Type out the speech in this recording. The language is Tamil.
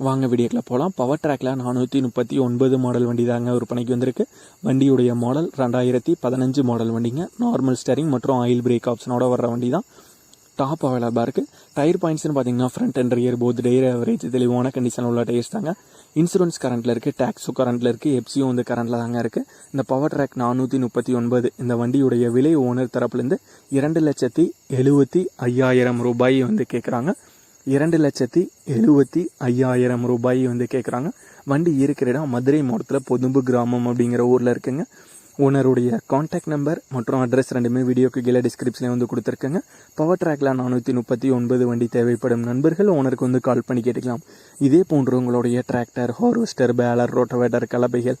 வாங்க வீடியோக்கில் போகலாம் பவர் ட்ராக்ல நானூற்றி முப்பத்தி ஒன்பது மாடல் வண்டி தாங்க விற்பனைக்கு வந்திருக்கு. வண்டியுடைய மாடல் ரெண்டாயிரத்தி பதினஞ்சு மாடல் வண்டிங்க. நார்மல் ஸ்டேரிங் மற்றும் ஆயில் பிரேக் ஆப்ஷனோட வர்ற வண்டி தான் டாப் அவைலபிளாக இருக்குது டயர் பாயிண்ட்ஸ்னு பார்த்தீங்கன்னா front and rear both tyre average தெளிவான கண்டிஷன் உள்ள டயர்ஸ் தாங்க. இன்சூரன்ஸ் கரண்ட்டில் இருக்குது டேக்ஸும் கரண்ட்டில் இருக்குது எப்சியும் வந்து கரண்ட்டில் தாங்க இருக்குது இந்த பவர் ட்ராக் நானூற்றி முப்பத்தி ஒன்பது இந்த வண்டியுடைய விலை ஓனர் தரப்புலேருந்து இரண்டு லட்சத்தி எழுபத்தி ஐயாயிரம் ரூபாய் வந்து கேட்குறாங்க இரண்டு லட்சத்தி எழுபத்தி ஐயாயிரம் ரூபாய் வந்து கேட்குறாங்க வண்டி இருக்கிற இடம் மதுரை மாவட்டத்தில் பொதும்பு கிராமம் அப்படிங்கிற ஊரில் இருக்குங்க. ஓனருடைய காண்டாக்ட் நம்பர் மற்றும் அட்ரஸ் ரெண்டுமே வீடியோக்கு கீழே டிஸ்கிரிப்ஷனில் வந்து கொடுத்துருக்கேங்க. பவர் ட்ராக்ல நானூற்றி முப்பத்தி ஒன்பது வண்டி தேவைப்படும் நண்பர்கள் ஓனருக்கு வந்து கால் பண்ணி கேட்டுக்கலாம். இதே போன்று உங்களுடைய டிராக்டர் ஹார்வெஸ்டர் பேலர் ரோட்டோவேட்டர் கலபைகள்